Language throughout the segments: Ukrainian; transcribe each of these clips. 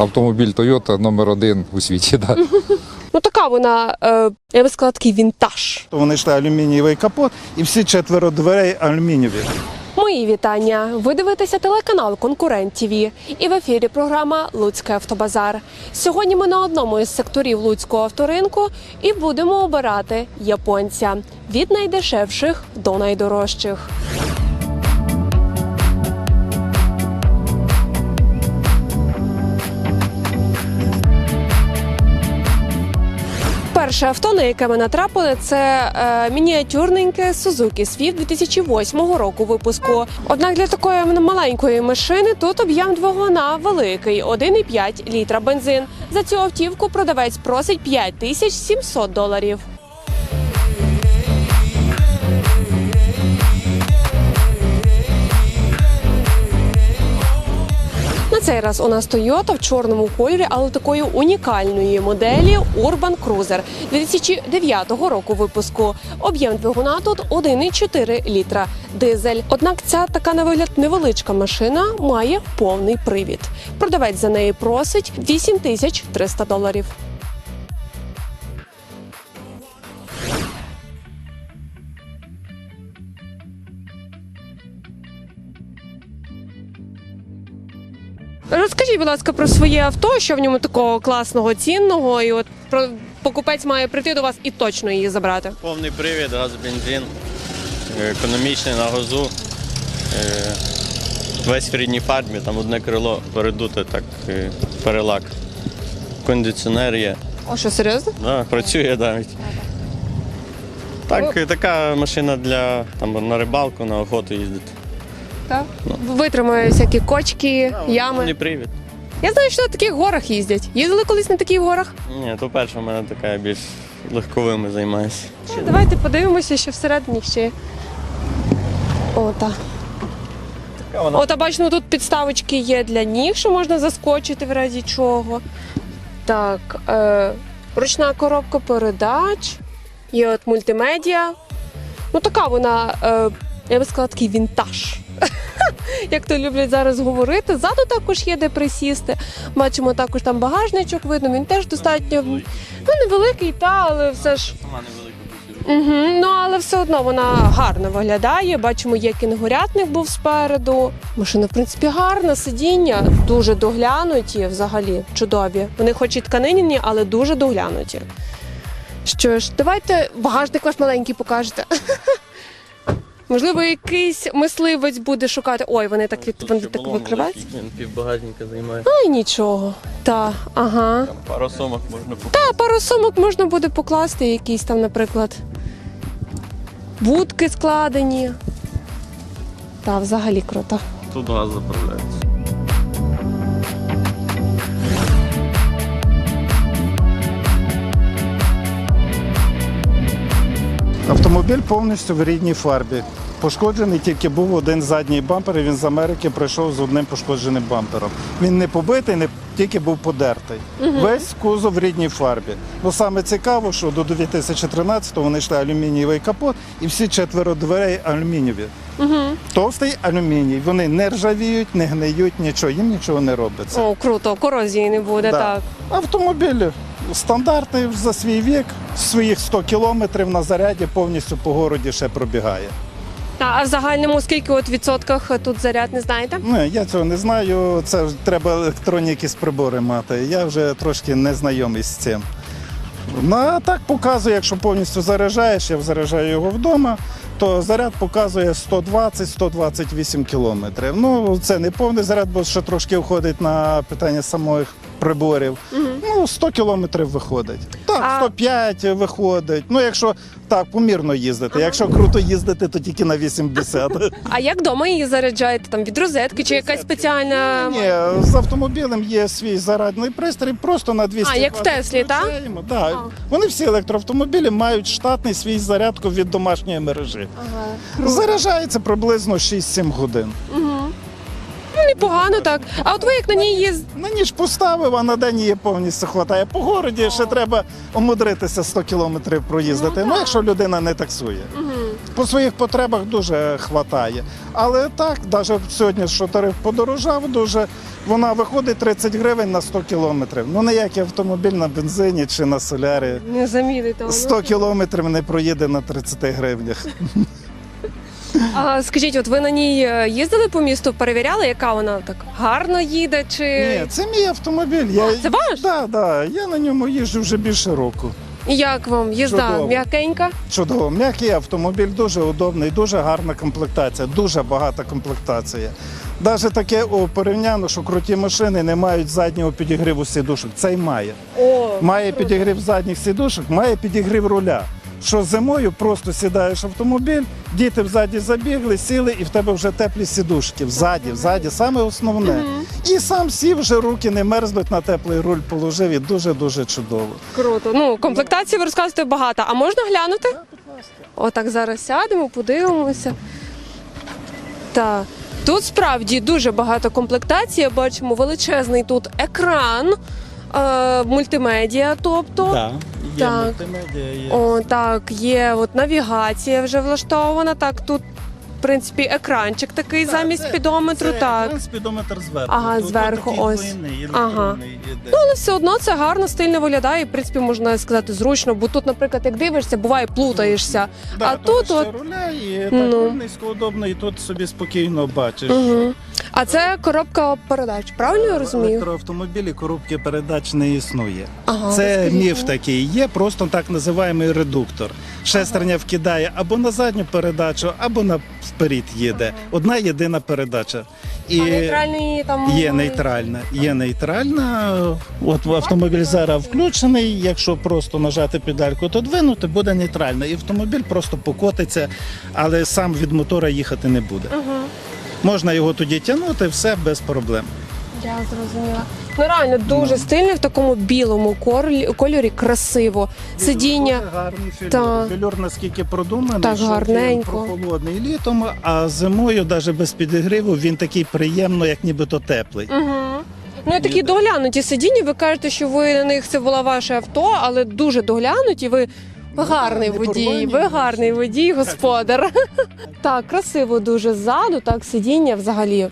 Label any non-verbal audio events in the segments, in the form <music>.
Автомобіль Toyota номер один у світі. Да. Ну така вона, е, я би сказала, такий вінтаж. То Вони йшли алюмінієвий капот і всі четверо дверей алюмінієві. Мої вітання. Ви дивитеся телеканал Конкурент ТВ і в ефірі програма Луцький автобазар. Сьогодні ми на одному із секторів Луцького авторинку і будемо обирати японця від найдешевших до найдорожчих. Перше авто, на яке ми натрапили, це е, мініатюрненьке Suzuki Swift 2008 року випуску. Однак для такої маленької машини тут об'єм двигуна великий 1,5 літра бензин. За цю автівку продавець просить 5700 доларів. Цей раз у нас Toyota в чорному кольорі, але такої унікальної моделі Urban Cruiser 2009 року випуску. Об'єм двигуна тут 1,4 літра дизель. Однак ця така на вигляд невеличка машина має повний привід. Продавець за неї просить 8300 доларів. Розкажіть, будь ласка, про своє авто, що в ньому такого класного, цінного, і от про покупець має прийти до вас і точно її забрати. Повний привід, газ, бензин, е, економічний на газу. е, Весь в рідній фарбі, там одне крило передуте, так е, перелак. Кондиціонер є. О, що серйозно? Да, працює навіть. Так, така машина для там, на рибалку, на охоту їздити. Так. Витримує всякі кочки, ями. Повний привід. Я знаю, що на таких горах їздять. Їздили колись на таких горах? Ні, то перша в мене така більш легковими займаюся. Давайте подивимося, що всередині ще. є. О, так. От, а бачимо, тут підставочки є для ніг, що можна заскочити в разі чого. Так, е, ручна коробка передач, є от мультимедіа. Ну, така вона, е, я би сказала, такий вінтаж. Як то люблять зараз говорити. Ззаду також є де присісти. Бачимо також там багажничок видно, він теж достатньо ну, невеликий, та, але все ж. Угу, ну але все одно вона гарно виглядає. Бачимо, є кінгурятник був спереду. Машина, в принципі, гарна, сидіння, дуже доглянуті, взагалі чудові. Вони хоч і тканині, але дуже доглянуті. Що ж, давайте багажник ваш маленький покажете. <laughs> Можливо, якийсь мисливець буде шукати. Ой, вони так від вони так викривають. Він півбагажника займає. Ай, нічого. Та, ага. Там пару сумок можна купити. Та пару сумок можна буде покласти, якісь там, наприклад, будки складені. Та, взагалі круто. Тут газ заправляється. Автомобіль повністю в рідній фарбі. Пошкоджений тільки був один задній бампер, і він з Америки прийшов з одним пошкодженим бампером. Він не побитий, не тільки був подертий. Весь кузов в рідній фарбі. Ну саме цікаво, що до 2013-го вони йшли алюмінієвий капот і всі четверо дверей алюмінієві. Товстий алюміній. Вони не ржавіють, не гниють, нічого, їм нічого не робиться. О, круто, корозії не буде, Да. так. Автомобіль стандартний за свій вік, своїх 100 кілометрів на заряді повністю по городі ще пробігає. Та, а в загальному скільки от відсотках тут заряд, не знаєте? Ну, я цього не знаю. Це ж треба електронні якісь прибори мати. Я вже трошки не знайомий з цим. Ну, а так показує, якщо повністю заряджаєш, я заряджаю його вдома, то заряд показує 120-128 кілометрів. Ну, це не повний заряд, бо ще трошки входить на питання самих приборів. Ну, 100 кілометрів виходить. Так, А- 105 виходить. Ну, якщо так, помірно їздити. Якщо круто їздити, то тільки на 80. А як вдома її заряджаєте? Там від розетки чи якась спеціальна. Ні, з автомобілем є свій зарядний пристрій, просто на 200 А, як в Теслі, так? Да. Вони всі електроавтомобілі мають штатний свій зарядку від домашньої мережі. Заряджається приблизно 6-7 годин. Ну, непогано так. А от ви як на ній їз... На ніж поставив, а на день її повністю хватає. По городі ще треба омудритися 100 кілометрів проїздити. Ну, якщо людина не таксує. По своїх потребах дуже хватає. Але так, навіть сьогодні, що тариф подорожав, дуже вона виходить 30 гривень на 100 кілометрів. Ну ніякий автомобіль на бензині чи на солярі. Не замінити. воно. 100 кілометрів не проїде на 30 гривнях. А скажіть, от ви на ній е, їздили по місту, перевіряли, яка вона так гарно їде? Чи Ні, це мій автомобіль. Я, це ваш? Да, да, я на ньому їжджу вже більше року. І як вам їзда Чудово. м'якенька? Чудово, м'який автомобіль, дуже удобний, дуже гарна комплектація, дуже багата комплектація. Навіть таке о, порівняно, що круті машини не мають заднього підігріву сідушок. Цей має. О, Має підігрів задніх сідушок, має підігрів руля. Що зимою просто сідаєш в автомобіль, діти взаді забігли, сіли, і в тебе вже теплі сідушки. Взаді, взаді, саме основне. І сам сів, вже руки не мерзнуть на теплий руль положив і дуже-дуже чудово. круто. Ну, комплектації ви розказуєте багато. А можна глянути? Отак зараз сядемо, подивимося. Так. Тут справді дуже багато комплектацій. Бачимо величезний тут екран, е, мультимедіа, тобто. Да, є Так. мультимедіа, є. О, так, є от навігація вже влаштована. Так, тут, в принципі, екранчик такий Так, замість це- спідометру. так. спідометр зверху. Ага, Тут зверху, такий ось. двойний, Ага. електронний іде. Ну, але все одно це гарно, стильно виглядає. І, в принципі, можна сказати, зручно, бо тут, наприклад, як дивишся, буває плутаєшся. Да, а тому тут що от. руля і так Ну. низько удобно, і тут собі спокійно бачиш. Угу. А це коробка передач, правильно я В розумію? електроавтомобілі коробки передач не існує. Ага, Це розкажіть міф мені. такий. Є просто так називаємий редуктор. Шестерня вкидає або на задню передачу, або на вперед їде. Одна єдина передача. І А нейтральний там Є нейтральна. Є нейтральна. От автомобіль зараз включений. Якщо просто нажати педальку, то двинути буде нейтральна. І автомобіль просто покотиться, але сам від мотора їхати не буде. Угу. Можна його тоді тягнути, все без проблем. Я зрозуміла. Ну реально дуже стильно в такому білому кольорі, кольорі красиво. Сидіння. Дуже гарний фільор. Та. Фільор наскільки продуманий, Так що гарненько. він прохолодний літом, а зимою, навіть без підігріву, він такий приємно, як нібито теплий. Угу. Ну і такі доглянуті сидіння. Ви кажете, що ви на них це було ваше авто, але дуже доглянуті. Ви гарний водій, ви гарний водій, господар. <laughs> Так, красиво дуже ззаду, так сидіння взагалі.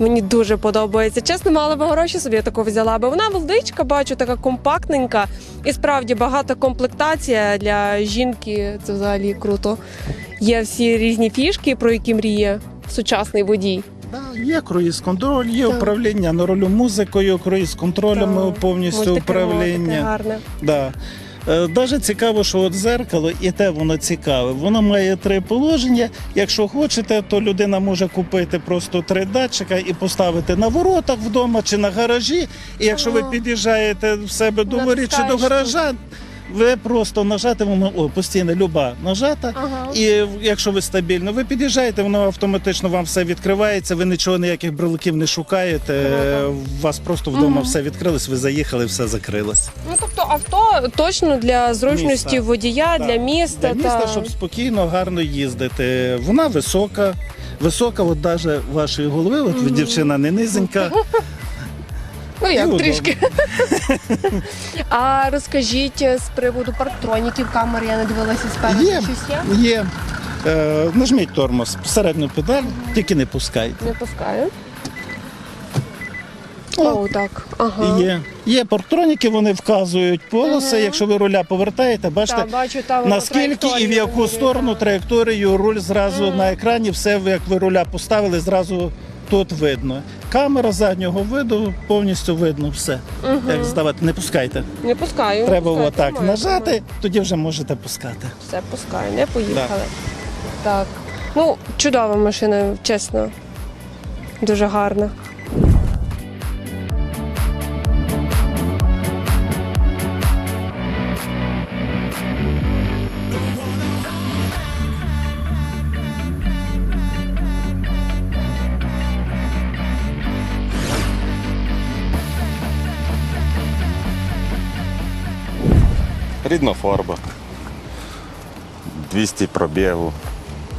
Мені дуже подобається. Чесно, мала би гроші собі таку взяла би. Вона величка, бачу, така компактненька. І справді багата комплектація для жінки. Це взагалі круто. Є всі різні фішки, про які мріє сучасний водій. Да, є круїз-контроль, є Так. управління на ролю музикою, круїз-контролем повністю таке управління. гарне. Да. Е, Даже цікаво, що от зеркало, і те воно цікаве. Воно має три положення. Якщо хочете, то людина може купити просто три датчика і поставити на воротах вдома чи на гаражі. І якщо ви під'їжджаєте в себе до воріт чи до гаража, ви просто нажати воно о, постійно люба нажата. Ага. І якщо ви стабільно, ви під'їжджаєте, воно автоматично вам все відкривається. Ви нічого ніяких брелоків не шукаєте. У вас просто вдома Мгм. все відкрилось, ви заїхали, все закрилось. Ну тобто авто точно для зручності Міста. водія, Так. для міста. Для міста, та... щоб спокійно, гарно їздити. Вона висока. Висока, от навіть вашої голови, от ви дівчина не низенька. <laughs> Ну як Ну, трішки. <laughs> а розкажіть е, з приводу парктроніків камер, я не дивилася спереду. Є. Щось є? Є. Е, нажміть тормоз, середню педаль, тільки не пускайте. Не пускаю. О. О, так. Ага. Є. Є парктроніки, вони вказують полоси. Якщо ви руля повертаєте, бачите, Так, бачу, там наскільки і в траєкторію яку вони сторону траєкторію руль зразу на екрані, все як ви руля поставили, зразу тут видно. Камера заднього виду повністю видно все. Угу. Як здавати, не пускайте. Не пускаю. Треба пускаю, отак тримаю, нажати, тримаю. тоді вже можете пускати. Все, пускаю, не поїхали. Так. Ну, чудова машина, чесно. Дуже гарна. Рідна фарба. 200 пробігу,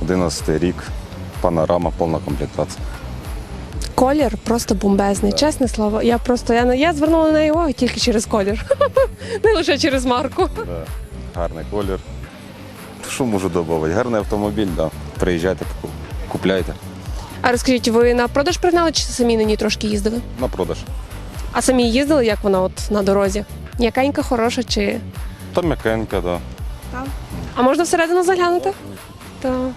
11 рік, панорама, повна комплектація. Колір просто бомбезний, чесне слово. Я просто я, я звернула на увагу тільки через колір, <laughs> не лише через марку. Да. Гарний колір. що можу додати? Гарний автомобіль, да. Приїжджайте, купляйте А розкажіть, ви на продаж пригнали чи самі на ній трошки їздили? на продаж. А самі їздили, як вона от на дорозі? М'якенька, хороша чи. Та м'якенька, да. А можна всередину заглянути? Так.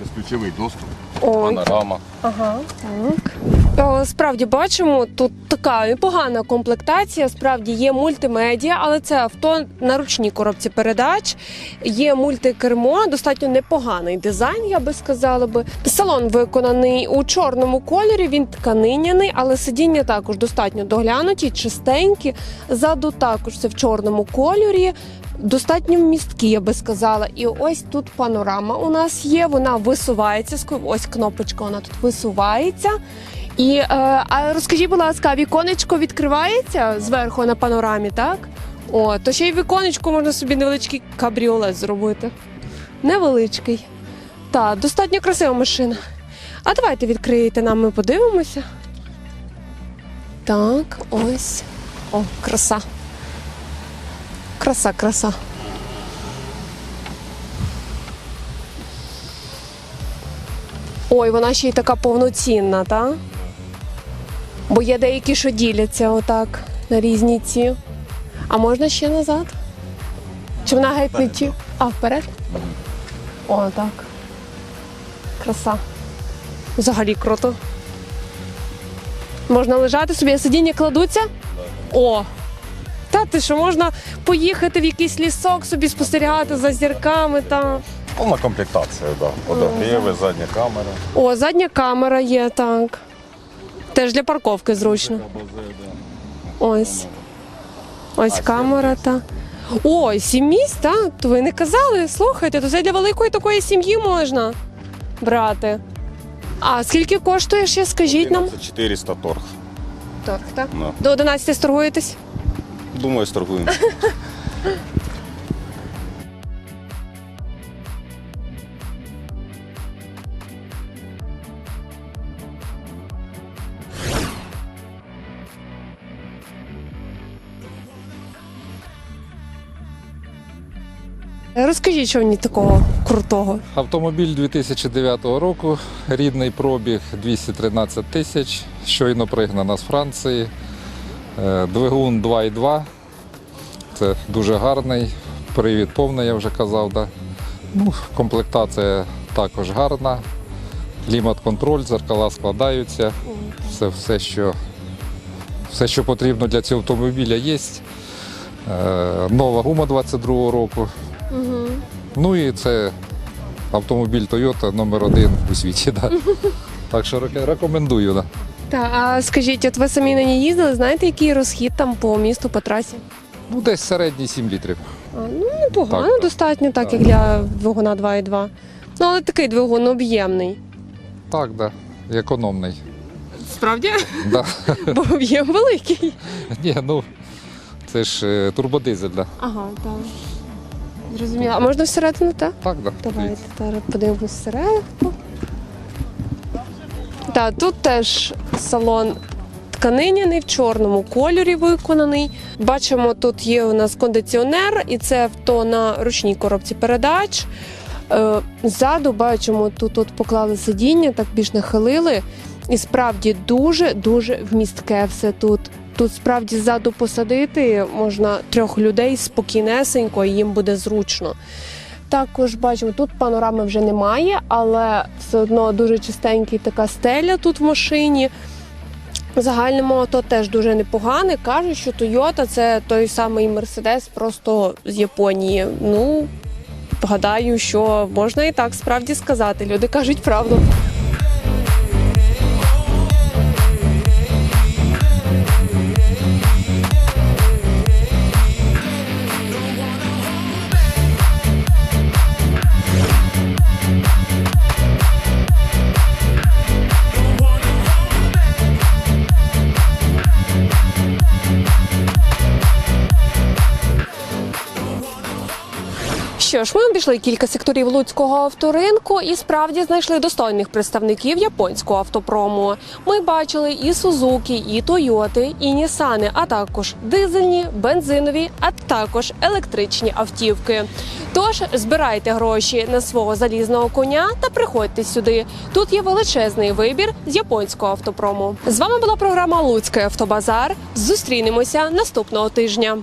Безключовий доступ. Ой, Панорама. Ага, так. О, Справді бачимо, тут така непогана комплектація. Справді є мультимедіа, але це авто на ручній коробці передач. Є мультикермо, достатньо непоганий дизайн, я би сказала би. Салон виконаний у чорному кольорі. Він тканиняний, але сидіння також достатньо доглянуті, чистенькі. Ззаду також все в чорному кольорі. Достатньо місткі, я би сказала. І ось тут панорама у нас є. Вона висувається. Ось кнопочка, вона тут висувається. І е, а розкажіть, будь ласка, віконечко відкривається зверху на панорамі, так? О, то ще й віконечко можна собі невеличкий кабріолет зробити. Невеличкий. Так, достатньо красива машина. А давайте відкриєте нам, ми подивимося. Так, ось. О, краса. Краса, краса. Ой, вона ще й така повноцінна, так? Бо є деякі, що діляться отак на різні ці. А можна ще назад? Чи вона геть не ті? А, вперед? О, так. Краса. Взагалі круто. Можна лежати собі, а сидіння кладуться? О! Та ти що можна поїхати в якийсь лісок, собі спостерігати за зірками та. Повна комплектація, да. Подогріви, задня камера. О, задня камера є, так. Теж для парковки зручно. Ось. Ось камера, та. Ой, сім місць, так? То ви не казали. Слухайте, то це для великої такої сім'ї можна брати. А скільки коштує ще, скажіть нам? 400 торг. Так, так. Ну. До 11 торгуєтесь? Думаю, сторгуємо. <laughs> Розкажіть, що в ній такого крутого. Автомобіль 2009 року, рідний пробіг 213 тисяч, щойно пригнана з Франції. Е, Двигун 2,2. Це дуже гарний. Привід повний, я вже казав. Да. Ну, комплектація також гарна. Клімат-контроль, зеркала складаються. Все, все, що, все, що потрібно для цього автомобіля, є. Е, Нова гума 22 року. Ну і це автомобіль Toyota номер один у світі. Да. <laughs> Так що рекомендую. Да. Так, а скажіть, от ви самі на ній їздили, знаєте, який розхід там по місту, по трасі? Ну, десь середній 7 літрів. А, ну, непогано, Так, достатньо, так, Так. як для двигуна 2,2. Ну, але такий двигун об'ємний. Так, да. Економний. Справді? Да. <laughs> Бо об'єм великий. Ні, ну це ж е, турбодизель, да. Ага, так. Зрозуміло. А можна всередину, так? Так, да. Давайте зараз подивимось всередину. Так, тут теж салон тканиняний в чорному кольорі виконаний. Бачимо, тут є у нас кондиціонер, і це авто на ручній коробці передач. Е, Ззаду бачимо, тут, тут поклали сидіння, так більш нахилили. І справді дуже-дуже вмістке все тут. Тут справді ззаду посадити можна трьох людей спокійнесенько, і їм буде зручно. Також бачимо, тут панорами вже немає, але все одно дуже чистенький така стеля тут в машині. В загальному авто теж дуже непогане. Кажуть, що Toyota це той самий Mercedes просто з Японії. Ну, гадаю, що можна і так справді сказати. Люди кажуть правду. Що ж, ми обійшли кілька секторів луцького авторинку і справді знайшли достойних представників японського автопрому. Ми бачили і Сузуки, і Тойоти, і Нісани, а також дизельні, бензинові, а також електричні автівки. Тож збирайте гроші на свого залізного коня та приходьте сюди. Тут є величезний вибір з японського автопрому. З вами була програма Луцький автобазар. Зустрінемося наступного тижня.